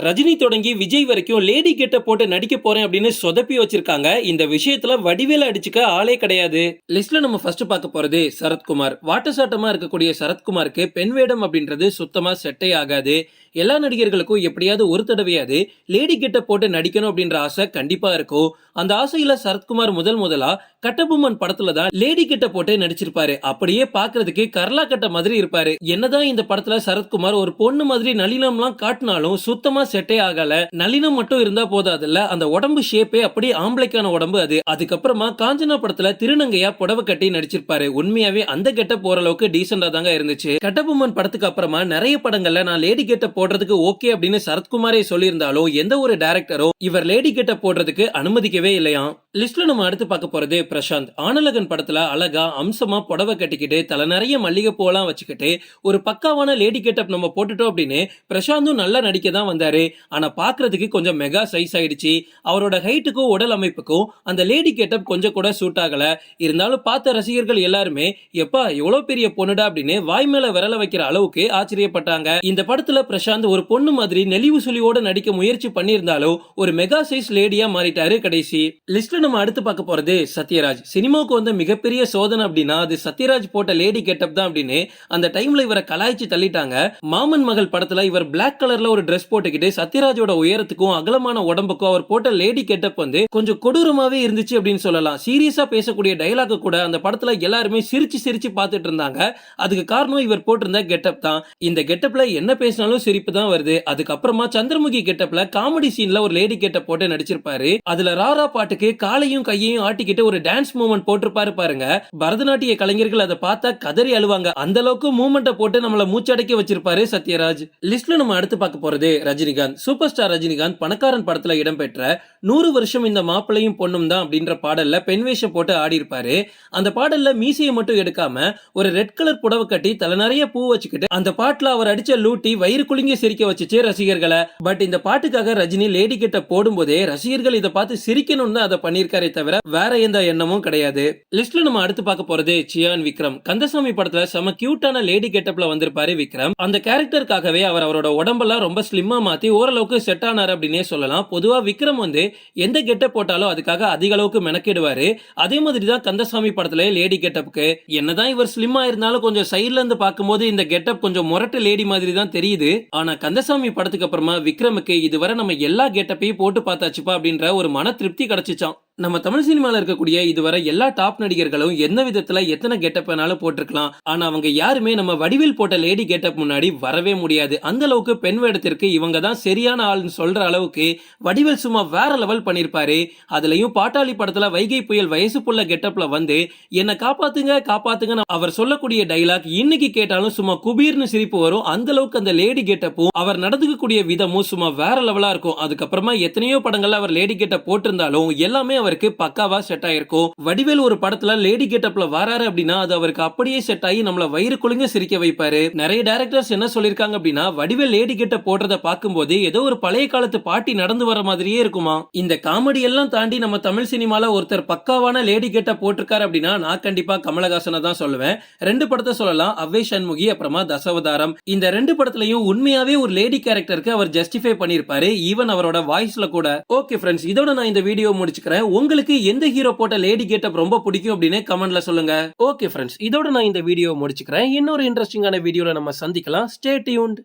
ரஜினி தொடங்கி விஜய் வரைக்கும் லேடி கெட்ட போட்டு நடிக்க போறேன் அப்படின்னு சொதப்பி வச்சிருக்காங்க. இந்த விஷயத்துல வடிவேல அடிச்சுக்க ஆளே கிடையாது. லிஸ்ட்ல நம்ம ஃபர்ஸ்ட் பார்க்க போறது சரத்குமார். வாட்டசாட்டமா இருக்கக்கூடிய சரத்குமாருக்கு பெண் வேடம் அப்படின்றது சுத்தமா செட்டே ஆகாது. எல்லா நடிகர்களுக்கும் எப்படியாவது ஒரு தடவையாவது லேடி கெட்ட போட்டு நடிக்கணும் அப்படின்ற ஆசை கண்டிப்பா இருக்கும். அந்த ஆசையில சரத்குமார் முதல் முதலா கட்டபொம்மன் படத்துல தான் லேடி கெட்ட போட்டு நடிச்சிருப்பாரு. அப்படியே பாக்குறதுக்கு கர்லா கட்ட மாதிரி இருப்பாரு. என்னதான் இந்த படத்துல சரத்குமார் ஒரு பொண்ணு மாதிரி நளினம்லாம் காட்டினாலும் சுத்தமா செட்டே ஆகல. நளினம் மட்டும் இருந்தா போதாதுல்ல. அந்த உடம்பு ஷேப்பே அப்படியே ஆம்பளைக்கான உடம்பு அது. அதுக்கப்புறமா காஞ்சனா படத்துல திருநங்கையா புடவை கட்டி நடிச்சிருப்பாரு. உண்மையாவே அந்த கெட்ட போற அளவுக்கு டீசெண்டா தாங்க இருந்துச்சு. கட்டபொம்மன் படத்துக்கு அப்புறமா நிறைய படங்கள்ல நான் லேடி கெட்ட போடுறதுக்கு ஓகே அப்படின்னு சரத்குமாரே சொல்லியிருந்தாலும் எந்த ஒரு டைரக்டரோ இவர் லேடி கெட்டப் போடுறதுக்கு அனுமதிக்கவே இல்லையா? லிஸ்ட்ல நம்ம அடுத்து பார்க்க போறது பிரசாந்த். ஆனலகன் படத்துல அழகா அம்சமா புடவை கட்டிக்கிட்டு தலை நிறைய மல்லிகை பூலாம் வச்சுக்கிட்டு ஒரு பக்காவான லேடி கெட்டப் நம்ம போட்டுட்டோம் அப்படின்னு பிரசாந்தும் நல்லா நடிக்க தான் வந்தாரு. ஆனா பாக்குறதுக்கு கொஞ்சம் மெகா சைஸ் ஆயிடுச்சு. அவரோட ஹைட்டுக்கும் உடல் அமைப்புக்கும் அந்த லேடி கெட்டப் கொஞ்சம் கூட சூட் ஆகல. இருந்தாலும் பார்த்த ரசிகர்கள் எல்லாருமே எப்பா எவ்வளவு பெரிய பொண்ணுடா அப்படின்னு வாய் மேல விரல வைக்கிற அளவுக்கு ஆச்சரியப்பட்டாங்க. இந்த படத்துல பிரசாந்த் ஒரு பொண்ணு மாதிரி நெளிவு சுழியோட நடிக்க முயற்சி பண்ணியிருந்தாலும் ஒரு மெகா சைஸ் லேடியா மாறிட்டாரு கடைசி. லிஸ்ட்ல நம்ம அடுத்து பார்க்க போறது சத்யராஜ். சினிமாவுக்கு வந்த மிகப்பெரிய சோதனை அப்படின்னா அது சத்யராஜ் போட்ட லேடி கெட்டப் தான் அப்படின்னு அந்த டைம்ல இவரை கலாய்ச்சி தள்ளிட்டாங்க. மாமன் மகள் படத்துல இவர் பிளாக் கலர்ல ஒரு ட்ரெஸ் போட்டுக்கிட்டு சத்யராஜோட உயரத்துக்கும் அகலமான உடம்புக்கும் அவர் போட்ட லேடி கெட்டப் வந்து கொஞ்சம் கொடூரமாவே இருந்துச்சு அப்படின்னு சொல்லலாம். சீரியஸா பேசக்கூடிய டைலாக் கூட அந்த படத்துல எல்லாருமே சிரிச்சு சிரிச்சு பார்த்துட்டு இருந்தாங்க. அதுக்கு காரணம் இவர் போட்டிருந்த கெட்டப் தான். இந்த கெட்டப்ல என்ன பேசினாலும் சிரிப்பு தான் வருது. அதுக்கப்புறமா சந்திரமுகி கெட்டப்ல காமெடி சீன்ல ஒரு லேடி கெட்டப் போட்டு நடிச்சிருப்பாரு. அதுல ராரா பாட்டுக்கு காலையும் கையையும் ஆட்டிக்கிட்டு ஒரு டான்ஸ் மூவ்மெண்ட் போட்டிருப்பாரு பாருங்க. பரதநாட்டிய கலைஞர்கள் அதை பார்த்தா கதறி அழுவாங்க. அந்த அளவுக்கு மூவ்மெண்ட்டை போட்டு நம்மள மூச்சடக்கி வச்சிருப்பாரு சத்யராஜ். லிஸ்ட்ல நம்ம அடுத்து பார்க்க போறது ரஜினிகாந்த். சூப்பர் ஸ்டார் ரஜினிகாந்த் பணக்காரன் படத்துல இடம்பெற்ற நூறு வருஷம் இந்த மாப்பிளையும் பொண்ணும் தான் அப்படின்ற பாடல்ல பெண் வேஷம் போட்டு ஆடி இருப்பாரு அந்த பாடல்ல மீசையை மட்டும் எடுக்காம ஒரு ரெட் கலர் புடவை கட்டி தலை நிறைய பூ வச்சுக்கிட்டு அந்த பாட்டுல அவர் அடிச்ச லூட்டி வயிறு குலுங்கி சிரிக்க வச்சுச்சு ரசிகர்களை. பட் இந்த பாட்டுக்காக ரஜினி லேடி கிட்ட போடும்போதே ரசிகர்கள் இதை பார்த்து சிரிக்கணும்னு அதை பண்ணிருக்காரே தவிர வேற எந்த எண்ணமும் கிடையாது. லிஸ்ட்ல நம்ம அடுத்து பார்க்க போறது சியான் விக்ரம். கந்தசாமி படத்துல செம கியூட்டான லேடி கெட்டப்ல வந்திருப்பாரு விக்ரம். அந்த கேரக்டருக்காகவே அவர் அவரோட உடம்பெல்லாம் ரொம்ப ஸ்லிம்மா மாத்தி ஓரளவுக்கு செட் ஆனார் அப்படின்னே சொல்லலாம். பொதுவா விக்ரம் வந்து எந்த கெட்டப் போட்டாலும் அதுக்காக அதிக அளவுக்கு மெனக்கிடுவாரு. அதே மாதிரி தான் கந்தசாமி படத்துல லேடி கெட்டப்புக்கு என்னதான் இவர் ஸ்லிம்மா இருந்தாலும் கொஞ்சம் சைட்ல இருந்து பார்க்கும்போது இந்த கெட்டப் கொஞ்சம் முரட்டு லேடி மாதிரி தான் தெரியுது. ஆனா ஆனால் கந்தசாமி படத்துக்கு அப்புறமா விக்ரமுக்கு இதுவரை நம்ம எல்லா கெட்டப்பையும் போட்டு பார்த்தாச்சுப்பா அப்படின்ற ஒரு மன திருப்தி கிடைச்சிச்சான் நம்ம தமிழ் சினிமாவில் இருக்கக்கூடிய இதுவரை எல்லா டாப் நடிகர்களும் எந்த விதத்துல எத்தனை கெட்டப் வேணாலும் போட்டிருக்கலாம். ஆனா அவங்க யாருமே நம்ம வடிவில் போட்ட லேடி கெட்டப் முன்னாடி வரவே முடியாது. அந்த அளவுக்கு பெண் வேடத்திற்கு இவங்க தான் சரியான ஆள்னு சொல்ற அளவுக்கு வடிவில் சும்மா வேற லெவல் பண்ணிருப்பாரு. அதுலயும் பாட்டாளி படத்துல வைகை புயல் வயசு புள்ள கெட்டப்ல வந்து என்ன காப்பாத்துங்க காப்பாத்துங்க அவர் சொல்லக்கூடிய டைலாக் இன்னைக்கு கேட்டாலும் சும்மா குபீர்னு சிரிப்பு வரும். அந்த அளவுக்கு அந்த லேடி கெட்டப்பும் அவர் நடந்துக்கக்கூடிய விதமும் சும்மா வேற லெவலா இருக்கும். அதுக்கப்புறமா எத்தனையோ படங்கள்ல அவர் லேடி கெட்டப் போட்டிருந்தாலும் எல்லாமே அவருக்கு பக்காவா செட் ஆயிருக்கும். வடிவேல் ஒரு படத்துல லேடி கெட்டப்ல வராரு அப்படின்னா அது அவருக்கு அப்படியே செட் ஆகி நம்மள வயிறு குலுங்க சிரிக்க வைப்பாரு. நிறைய டேரக்டர்ஸ் என்ன சொல்லிருக்காங்க அப்படின்னா வடிவேல் லேடி கெட்ட போடுறத பார்க்கும்போது ஏதோ ஒரு பழைய காலத்து பாட்டி நடந்து வர மாதிரியே இருக்குமா? இந்த காமெடி எல்லாம் தாண்டி நம்ம தமிழ் சினிமால ஒருத்தர் பக்காவான லேடி கெட்ட போட்டிருக்காரு அப்படின்னா நான் கண்டிப்பா கமலஹாசனை தான் சொல்லுவேன். ரெண்டு படத்தை சொல்லலாம். அவ்வை சண்முகி அப்புறமா தசவதாரம். இந்த ரெண்டு படத்துலயும் உண்மையாவே ஒரு லேடி கேரக்டருக்கு அவர் ஜஸ்டிஃபை பண்ணிருப்பாரு ஈவன் அவரோட வாய்ஸ்ல கூட. ஓகே ஃப்ரெண்ட்ஸ் இதோட நான் இந்த வீடியோ முடிச்சுக்கிறேன். உங்களுக்கு எந்த ஹீரோ போட்ட லேடி கேட்டப் ரொம்ப பிடிக்கும் அப்படின்னு கமெண்ட்ல சொல்லுங்க. ஓகே ஃப்ரெண்ட்ஸ் இதோட நான் இந்த வீடியோ முடிச்சுக்கிறேன். இன்னொரு இன்ட்ரெஸ்டிங்கான வீடியோல நம்ம சந்திக்கலாம். Stay tuned